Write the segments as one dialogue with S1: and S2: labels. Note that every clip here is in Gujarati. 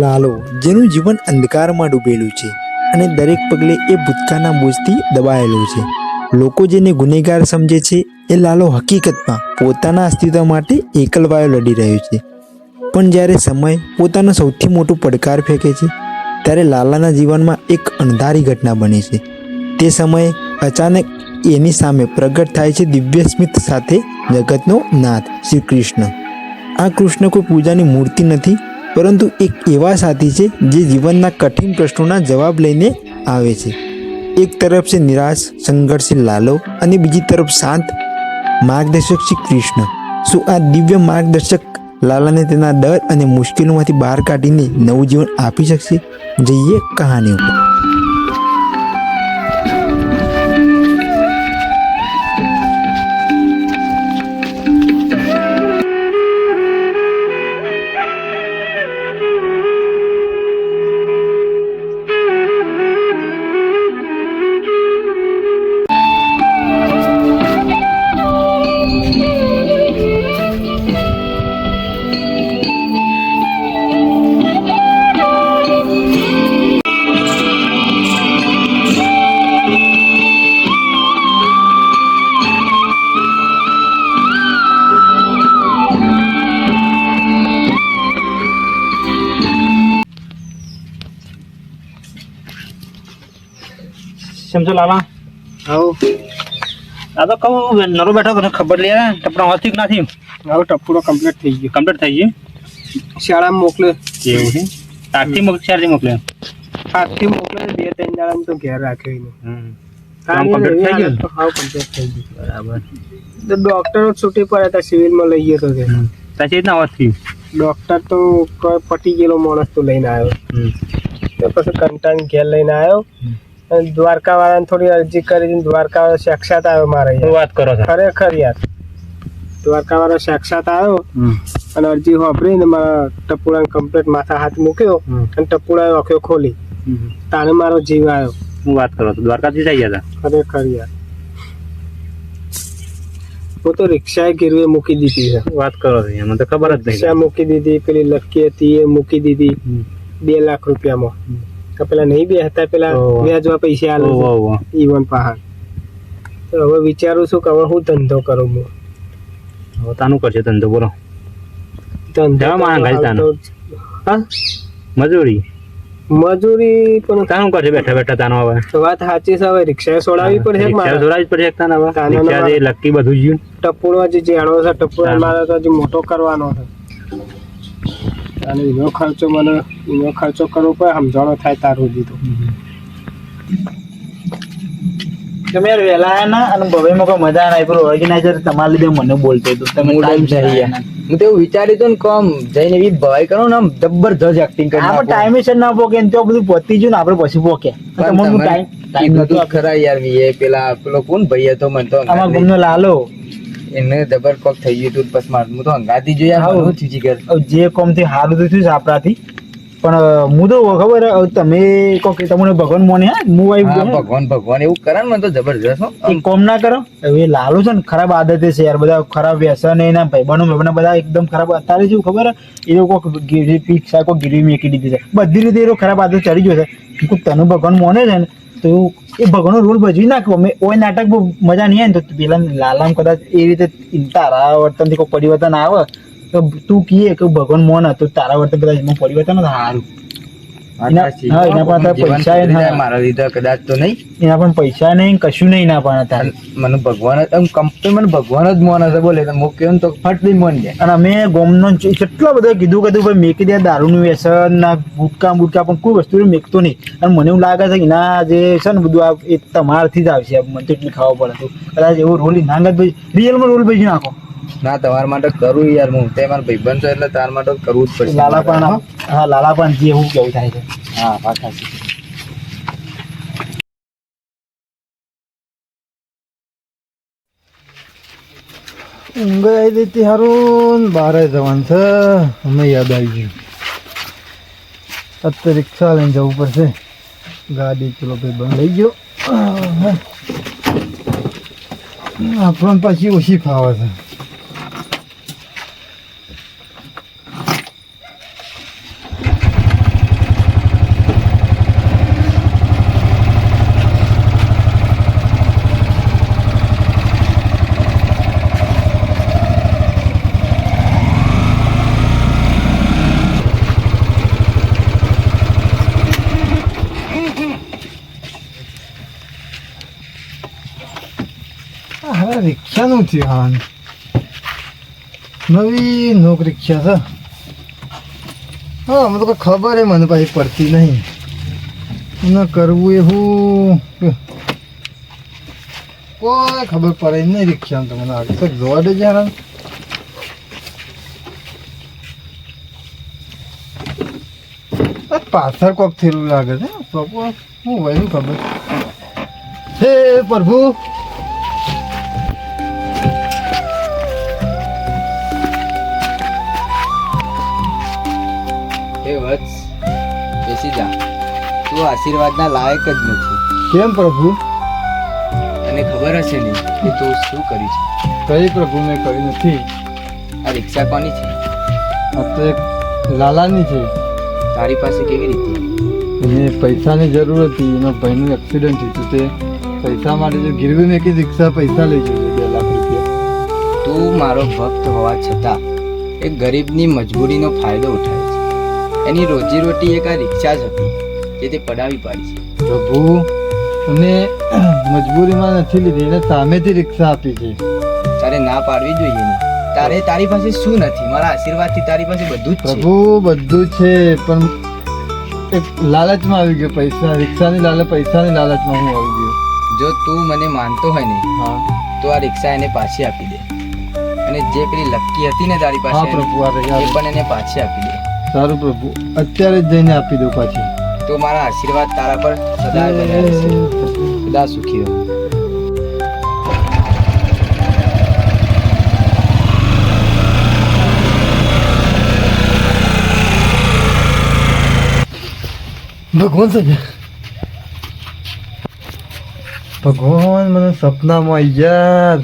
S1: લાલો, જેનું જીવન અંધકારમાં ડૂબેલું છે અને દરેક પગલે એ ભૂતકાળના બોજથી દબાયેલો છે. લોકો જેને ગુનેગાર સમજે છે, એ લાલો હકીકતમાં પોતાના અસ્તિત્વ માટે એકલવાયો લડી રહ્યો છે. પણ જ્યારે સમય પોતાનો સૌથી મોટો પડકાર ફેંકે છે, ત્યારે લાલાના જીવનમાં એક અણધારી ઘટના બને છે. તે સમયે અચાનક એની સામે પ્રગટ થાય છે દિવ્ય સ્મિત સાથે જગતનો નાથ શ્રી કૃષ્ણ. આ કૃષ્ણ કોઈ પૂજાની મૂર્તિ નથી પરંતુ એક એવા સાથી છે જે જીવનના કઠિન પ્રશ્નોના જવાબ લઈને આવે છે. એક તરફ છે નિરાશ, સંઘર્ષી લાલો અને બીજી તરફ શાંત, માર્ગદર્શક શ્રી કૃષ્ણ. શું આ દિવ્ય માર્ગદર્શક લાલાને તેના ડર અને મુશ્કેલીઓમાંથી બહાર કાઢીને નવું જીવન આપી શકશે? જઈએ કહાની ઉપર.
S2: સમજો લાલા?
S3: હવ
S2: આ તો કહું નરો બેઠો તને ખબર લે ટપડા હોતી કે નથી?
S3: હવે ટપુડો કમ્પ્લીટ થઈ ગયો.
S2: કમ્પ્લીટ થઈ ગઈ
S3: શાળામાં મોકલે.
S2: એવું છે? તારથી મોક ચારથી મોકલે?
S3: આજથી મોકલે બે ત્રણ દાડા તો ઘેર રાખ્યો એને.
S2: કામ complete થઈ ગયું?
S3: હા કમ્પ્લીટ થઈ ગયું.
S2: બરાબર.
S3: તો ડોક્ટરો છૂટી પડ્યા હતા સિવિલમાં લઈ ગયો તો તે.
S2: સાચી રીતના હોતી
S3: ડોક્ટર તો કોઈ પટી ગયેલો માણસ તો લઈને આવ્યો. તો પછી કંટાળી ઘેર લઈને આવ્યો. અને દ્વારકા વાળાને થોડી અરજી કરી દ્વારકા વાળો સાક્ષાત આવ્યો મારે
S2: વાત કરો છો?
S3: ખરેખર યાર. દ્વારકા વાળો સાક્ષાત આવ્યો અને અરજી વાપરીને મારા ટપુડા કમ્પ્લીટ માથા હાથ મૂક્યો અને ટપુડા આંખો ખોલી. તારે મારો જીવ આવ્યો.
S2: હું વાત કરો છો? દ્વારકાથી જઈ ગયા હતા?
S3: ખરેખર યાર. હું તો રિક્ષાએ ગીરવે મૂકી દીધી છે.
S2: વાત કરો છો? મને તો ખબર જ
S3: રિક્ષા મૂકી દીધી પેલી લકી હતી એ મૂકી દીધી. બે લાખ રૂપિયામાં. તો પેલા નહીં બે હતા પેલા વ્યાજમાં પૈસા આલે. ઈવન પહાડ તો હવે વિચારું છું કે હવે હું ધંધો કરું હું
S2: હવે તાનું કરશે ધંધો બોલો
S3: ધંધો
S2: ગાડી તાનો?
S3: હા
S2: મજૂરી
S3: મજૂરી પણ
S2: તાનું કરશે બેઠા બેઠા તાનો હવે
S3: વાત સાચી છે હવે રિક્ષા છોડાવી પડશે
S2: રિક્ષા સોડાવી જ પડશે તાને હવે રિક્ષા જે લક્કી બધું જ્યું
S3: ટપુડો જે જેણો છે ટપુડો. મારે તો હજી મોટો કરવાનો છે અને એનો ખર્ચો મને એનો ખર્ચો કરવો પડે સમજણો થાય તાર દીધો
S1: તમે યાર વહેલા આવ્યા ના અને ભવ્યમાં કોઈ મજા ના પેલું ઓર્ગેનાઇઝર તમારા લીધે મને બોલતો હતો. તમે ટાઈમ જઈ.
S4: હું તો એવું વિચાર્યું હતું ને કોમ જઈને એવી ભવાઈ કરો ને આમ જબરજસ્ત એક્ટિંગ કરી
S1: આપણે. ટાઈમે છે ના પોકે ને તો બધું પતી ગયું ને આપણે પછી પોકે. ટાઈમ ટાઈમ નતો
S4: ખરા યાર વીએ પેલા પેલો કોણ ભાઈ હતો મને તો
S1: આમાં ગુમનો લાલો.
S4: એને જબર કોક થઈ ગયું હતું બસ માર હું તો અંગાતી જોયા થયું છે ઘર?
S1: જે કોમથી હારું તો થયું છે આપણાથી પણ હું તો ખબર તમે કોક તમને ભગવાન મોને હા હું આવી
S4: ભગવાન ભગવાન એવું કરે ને મને તો જબરજસ્ત.
S1: એક કોમ ના કરો હવે લાલુ છે ને ખરાબ આદતે છે યાર બધા ખરાબ વ્યસન એના ભાઈબંધો ભાઈબંધો બધા એકદમ ખરાબ અત્યારે જેવું ખબર? એ લોકો ગીરી પીક્ષા કોઈ ગીરી મેકી દીધી છે બધી રીતે એ ખરાબ આદત ચડી ગયો છે તને ભગવાન મોને છે ને તો એ ભગવાનો રોલ ભજવી નાખ્યો. અમે ઓય નાટક બહુ મજા નહીં આવે તો પેલા લાલામ કદાચ એ રીતે તારા વર્તનથી કોઈ પરિવર્તન આવે તો તું કહે કે ભગવાન મોન હતું તારા વર્તન કદાચ એમાં પરિવર્તન સારું.
S4: મારા લીધે કદાચ તો નહીં.
S1: એના પણ પૈસા નહીં કશું નહીં ના પણ
S4: મને ભગવાન કંપની મને ભગવાન જ મોન હશે બોલે હું કેવું ને તો ફટ દઈ મોન જાય.
S1: અને અમે ગોમનો કેટલો બધો કીધું કીધું ભાઈ મેકી દે દારૂનું વ્યસન ના ગુટકા બુટકા પણ કોઈ વસ્તુ મેકતો નહીં. અને મને એવું લાગે છે કે એના જે છે ને બધું આ એ તમારાથી જ આવશે. મને તો એટલી ખાવા પડે તો કદાચ એવો રોલ નાંગત ભાઈ રિયલમાં રોલ ભાઈ નાખો.
S4: ના તમારા માટે કરું યાર હું. તે મારા ભાઈબંધ છો એટલે તાર માટે કરવું જ પડશે.
S1: લાલા પણ હા લાલા પણ જે એવું કેવું થાય છે.
S4: હા વાત સાચી
S5: ઊંઘ આવી હતી હારું બારે જવાનું છે. અમે યાદ આવી ગયું. અત્યારે રિક્ષા લઈને જવું પડશે. ગાડી ચલો ભાઈ બંધ લઈ ગયો. આપણને પાછી ઓછી ફાવે છે આ રિક્ષાનું થયું હા નવી નોક રિક્ષા છે હા અમે તો કઈ ખબર એ મને પાછી પડતી નહીં. એને કરવું એવું કોઈ ખબર પડે નહીં રિક્ષામાં તો મને આગળ તો જોવા દે જરા પાછળ કોક થયેલું લાગે છે. હું હોય શું ખબર. હે પ્રભુ.
S4: બેસી જા. તું આશીર્વાદના લાયક જ નથી.
S5: કેમ પ્રભુ?
S4: તને ખબર હશે ને કે તું શું કર્યું છે.
S5: કઈ પ્રભુ મેં કર્યું નથી.
S4: આ રિક્ષા કોની છે?
S5: આ તો એક લાલાની છે.
S4: તારી પાસે કેવી રીતે?
S5: એને પૈસાની જરૂર હતી. એના ભાઈનું એક્સિડન્ટ થયું તે. પૈસા માટે જો ગીરવી મેં કીધી રિક્ષા પૈસા લઈ જશે બે લાખ રૂપિયા.
S4: તું મારો ભક્ત હોવા છતાં એક ગરીબની મજબૂરીનો ફાયદો ઉઠાવે છે. એની રોજીરોટી એક આ રિક્ષા જ હતી જે તે પડાવી પાડી છે.
S5: પ્રભુ અમે મજબૂરીમાં નથી લીધી એને સામેથી રિક્ષા આપી છે.
S4: તારે ના પાડવી જોઈએ ને. તારે તારી પાસે શું નથી? મારા આશીર્વાદથી તારી પાસે બધું જ
S5: પ્રભુ બધું છે પણ એક લાલચમાં આવી ગયો પૈસા રિક્ષાની લાલચ પૈસાની લાલચમાં હું આવી ગયો.
S4: જો તું મને માનતો હોય ને
S5: હા.
S4: તો આ રિક્ષા એને પાછી આપી દે. અને જે પેલી લક્કી હતી ને તારી પાસે
S5: પ્રભુ
S4: પણ એને પાછી આપી દે.
S5: સારું પ્રભુ અત્યારે જ જઈને આપી દો પાછી.
S4: તો મારા આશીર્વાદ તારા પર સદા બન્યા રહેશે. સદા સુખી રહો.
S5: ભગવાન છે ભગવાન મને સપનામાં ગયા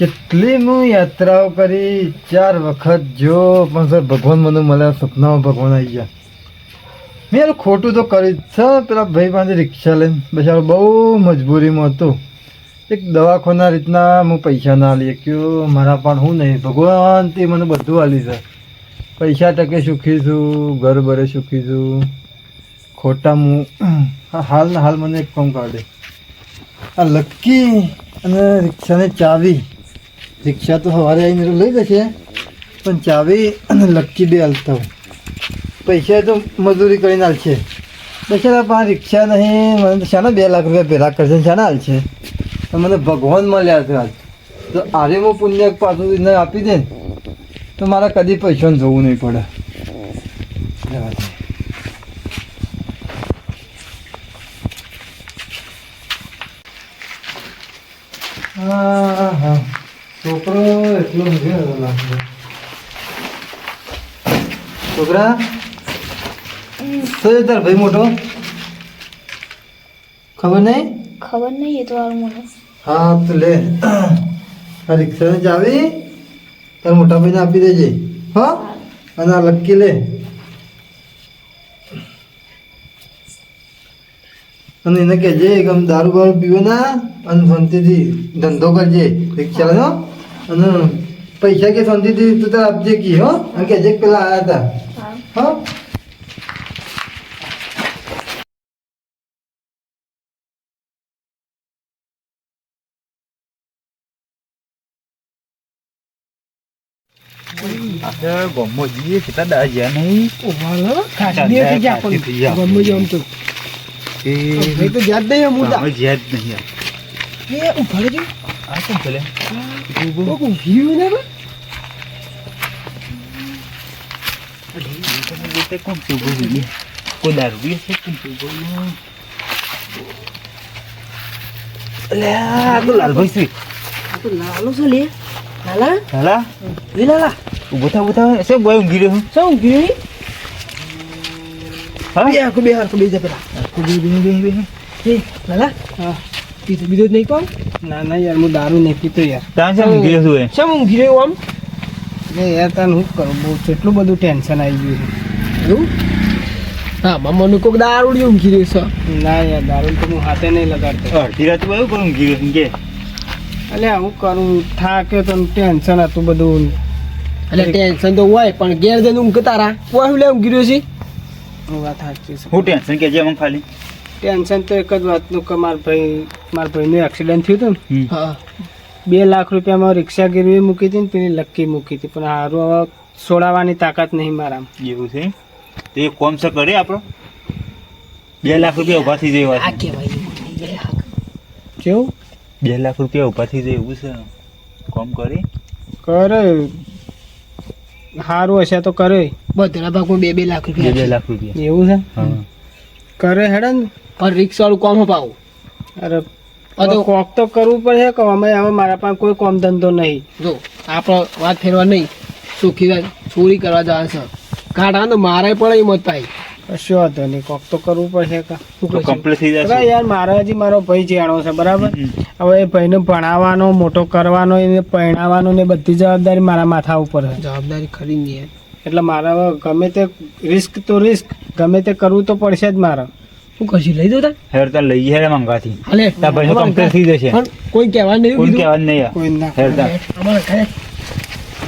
S5: કેટલી હું યાત્રાઓ કરી ચાર વખત જો પણ સર ભગવાન મને મળ્યા સપનામાં ભગવાન આવી ગયા. મેં ખોટું તો કરી જ સર પેલા ભાઈ પાસે રિક્ષા લઈને બચારો બહુ મજબૂરીમાં હતો. એક દવાખાના રીતના હું પૈસા ના લઈ કયો મારા પણ હું નહીં. ભગવાન તે મને બધું આલી છે. પૈસા ટકે સુખી છું ઘર બરે સુખી છું. ખોટા હું હા, હાલ ને હાલ મને એક કામ કાઢે આ લક્કી અને રિક્ષાની ચાવી. રિક્ષા તો સવારે આવીને લઈ જશે. પણ ચાવી અને લક્કી બે હાલતા પૈસા તો મજૂરી કરીને હાલશે. બિચારા પણ રિક્ષા નહીં. મને તો શાના બે લાખ રૂપિયા પહેલાં કરશે શાના હાલશે. તો મને ભગવાન મળ્યા છે હાલ તો આરે હું પુણ્ય પાછું આપી દે તો મારે કદી પૈસાને જોવું નહીં પડે. હા હા છોકરો એટલો મૂક્યો લાગે છોકરા છે તાર ભાઈ મોટો ખબર નહીં
S6: ખબર નહીં એ તો હારું મને
S5: હા તો લે આ રિક્ષાને ચાવી તાર મોટા ભાઈને આપી દેજે હા અને આ લક્કી લે અને એને કહેજે કે દારૂ બારૂ પીવો ના અને શાંતિથી ધંધો કરજે રિક્ષા નો અને પૈસા કે શાંતિથી તું તાર આપજે કી હો? અને કહેજે જે પેલા આવ્યા હતા હા.
S2: ગમો જઈએ કેટલા દા જ્યાં નહીં?
S3: ભાઈ તો જાત નહીં હું
S2: અમે જ્યાં જ નહીં.
S3: એ ઊભા રહેજો.
S2: આ શું ચાલે
S3: કોક ઊંઘી ગયું ને બા?
S2: કોણ છે ઊભો જોઈએ કોઈ દારૂ બી છે કોણ છે ઊભો અલ્યા આ તો લાલભાઈ છે
S3: આ તો લાલો છે લે લાલા
S2: લાલા
S3: એ લાલા
S2: ઊભો થા ઊભો થા છે બોય ઊંઘી રહ્યો
S3: શું ઊંઘી ગયું
S2: હા
S3: બે આખો બે આખો બે જા પેલા
S2: બે બે બે બે
S3: એ લાલા હા પીતો બીજો જ નહીં કોણ? ના ના યાર હું દારૂ નહીં પીતો યાર.
S2: ત્યાં છે ઊંઘી રહ્યો છું એ
S3: શેમ ઊંઘી રહ્યો આમ? એટલે યાર તને શું કરું? બહુ કેટલું બધું ટેન્શન આવી ગયું છે. એવું? હા મને કોઈક દારૂડી ઊંઘી રહ્યો છે ના યાર દારૂ તો હું હાથે નહીં લગાડતો.
S2: અડધી રાત બધું કરું ઊંઘી રહ્યો કે?
S3: એટલે હું કરું? થાકે તો ટેન્શન હતું બધું. એટલે ટેન્શન તો હોય પણ ઘેર જઈને ઊંઘ તારા. કોઈ લે ઊંઘી રહ્યો છે? વાત સાચી છે.
S2: હું ટેન્શન કે જે ખાલી.
S3: ટેન્શન તો એક જ વાતનું કે મારા ભાઈ મારા ભાઈનું એક્સિડન્ટ થયું હતું ને. હા. બે લાખ રૂપિયામાં રિક્ષા ગીરવી મૂકી હતી ને પેલી લક્કી મૂકી હતી. પણ હારું હવે છોડાવવાની તાકાત નહીં મારા
S2: એવું છે? તે કોમ છે કરે આપણો? બે લાખ રૂપિયા ઊભા થઈ જાય
S7: આ
S3: કેવું?
S2: બે લાખ રૂપિયા ઊભા થઈ જાય એવું છે? કોમ કરી?
S3: કરે. સારું હશે તો કરે.
S7: બધા ભાગમાં બે બે લાખ રૂપિયા
S2: બે લાખ રૂપિયા.
S3: એવું છે?
S2: હા.
S3: કરે હેડે ને?
S7: પણ રિક્ષા વાળું કોમ પાવું
S3: અરે
S7: તો-
S3: કોક તો કરવું પડે કે અમે હવે મારા પાસે કોઈ કોમ ધંધો નહીં.
S7: જો આપણે વાત ફેરવા નહીં. સુખી ચોરી કરવા જવા છે. કાઢા તો મારે પણ એ મત પાઈ
S3: કશો વાંધો નહીં કોક તો કરવું પડશે
S2: કમ્પ્લીટ થઈ જશે.
S3: યાર મારે હજી મારો ભાઈ જાણો છે બરાબર? હવે એ ભાઈને ભણાવવાનો મોટો કરવાનો એને પહેણાવવાનો ને બધી જવાબદારી મારા માથા ઉપર છે.
S7: જવાબદારી ખરી નહીં
S3: એટલે મારા ગમે તે રિસ્ક તો રિસ્ક ગમે તે કરવું તો પડશે જ મારે.
S7: હું કશું લઈ દઉં તાર?
S2: હેર તાર લઈ જાય મંગાથી.
S7: હાલે.
S2: તાર ભાઈ કમ્પ્લીટ થઈ જશે.
S7: પણ કોઈ કહેવા નહીં
S2: કોઈ કહેવા નહીં.
S3: કોઈ ના.
S2: હેર તાર.
S7: અમારે ખાય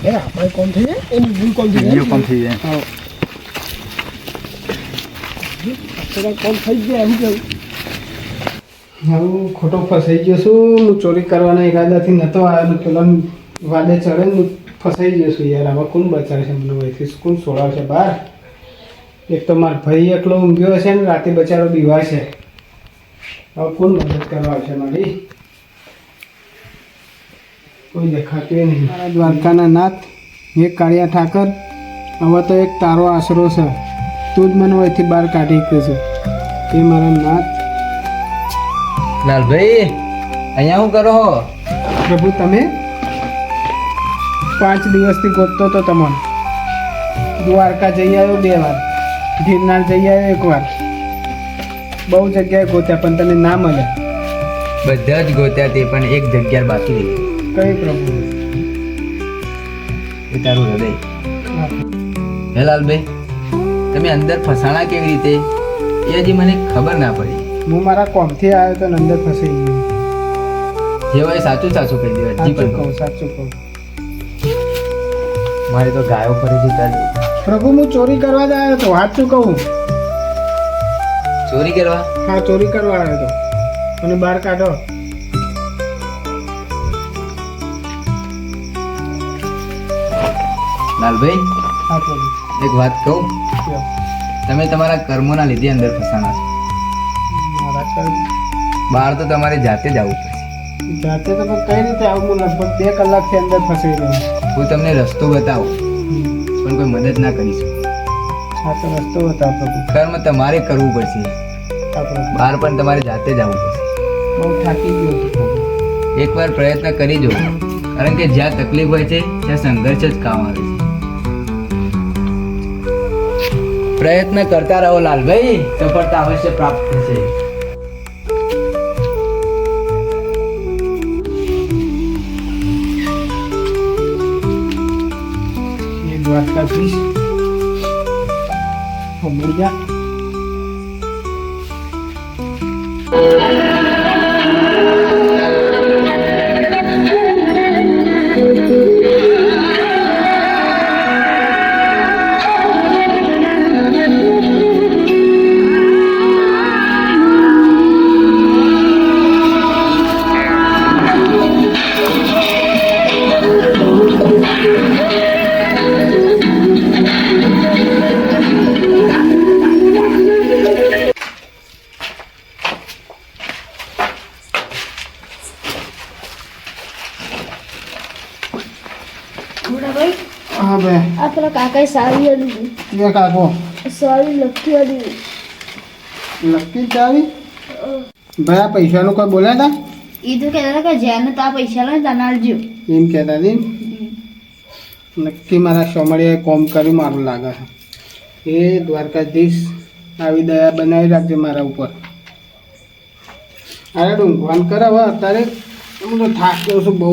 S7: એ આપણે કોમ થઈ જાય? એની ભૂલ કોમ થઈ જાય?
S2: થઈ જાય?
S7: આપણે કોમ થઈ જાય એમ કેવું
S3: હું ખોટો ફસાઈ ગયો છું. હું ચોરી કરવાના ઈરાદાથી નહોતો આવ્યો. પેલા વાદે ચડે હું ફસાઈ ગયો છું યાર. આમાં કોણ બચાવશે મને વહીથી કોણ છોડાવશે બહાર એક તો મારો ભાઈ એકલો ઊંઘ્યો હશે ને રાતે બચારો બીવાશે હવે કોણ મદદ કરવા આવશે મારી? કોઈ દેખાતું નહીં. મારા દ્વારકાના નાથ એક કાળિયા ઠાકર હવે તો એક તારો આશરો છે. તું જ મને અહીંથી બહાર કાઢી છે. એ મારા નાથ.
S4: લાલભાઈ અહીંયા શું કરો છો?
S3: પ્રભુ તમે? પાંચ દિવસથી ગોતતો તો તમને. દ્વારકા જઈ આવ્યો બે વાર. ગિરનાર જઈ આવ્યો એકવાર. બહુ જગ્યાએ ગોત્યા પણ તને ના મળે.
S4: બધા જ ગોત્યા તે પણ એક જગ્યા બાકી રહી.
S3: કઈ પ્રભુ?
S4: એ તારું હૃદય. હે લાલભાઈ તમે અંદર ફસાણા કેવી રીતે? એ હજી મને ખબર ના પડી.
S3: હું મારા કોમથી આવ્યો તો અંદર ફસાઈ ગયો.
S4: જે સાચું સાચું કહી દેવા
S3: જી
S4: પણ
S3: કહું સાચું કહું.
S4: મારે તો ગાયો ફરે છે તાર
S3: પ્રભુ હું ચોરી કરવા જ આવ્યો હતો. સાચું કહું?
S4: ચોરી કરવા?
S3: હા ચોરી કરવા આવ્યો હતો. મને બહાર કાઢો.
S4: લાલભાઈ
S3: હા પ્રભુ
S4: એક વાત કહું? તમે તમારા કર્મોના લીધે અંદર ફસાણા છો. બહાર તો તમારે જાતે જ આવવું પડશે.
S3: જાતે તો કઈ રીતે આવું હું લગભગ બે કલાકથી અંદર ફસાઈ ગયો.
S4: હું તમને રસ્તો બતાવું. પણ કોઈ મદદ ના કરી શકે.
S3: આ તો રસ્તો બતાવો પ્રભુ
S4: કર્મ તમારે કરવું પડશે. બહાર પણ તમારે જાતે જ આવવું પડશે.
S3: બહુ થાકી ગયો પ્રભુ
S4: એકવાર પ્રયત્ન કરી જો. કારણ કે જ્યાં તકલીફ હોય છે ત્યાં સંઘર્ષ જ કામ આવે છે. પ્રયત્ન કરતા રહો લાલભાઈ સફળતા અવશ્ય પ્રાપ્ત થશે.
S3: એ દ્વારકાધીશ મળી જા
S6: મોટાભાઈ
S3: હા બે.
S6: આ પેલા કાકાએ સારી હતી
S3: બે કાકો.
S6: સારી લખી હતી
S3: લકી ચાવી ભાઈ આ પૈસાનું કોઈ બોલ્યા હતા
S6: એ તો કહેતા હતા કે જેને તા પૈસા લે તને આલજો.
S3: એમ કહેતા હતી નક્કી મારા સોમળીએ કોમ કર્યું મારું લાગે છે. એ દ્વારકાધીશ આવી દયા બનાવી રાખજે મારા ઉપર. અરે ઊંઘવાન કરે હવે અત્યારે. હું તો થાક્યો છું બહુ.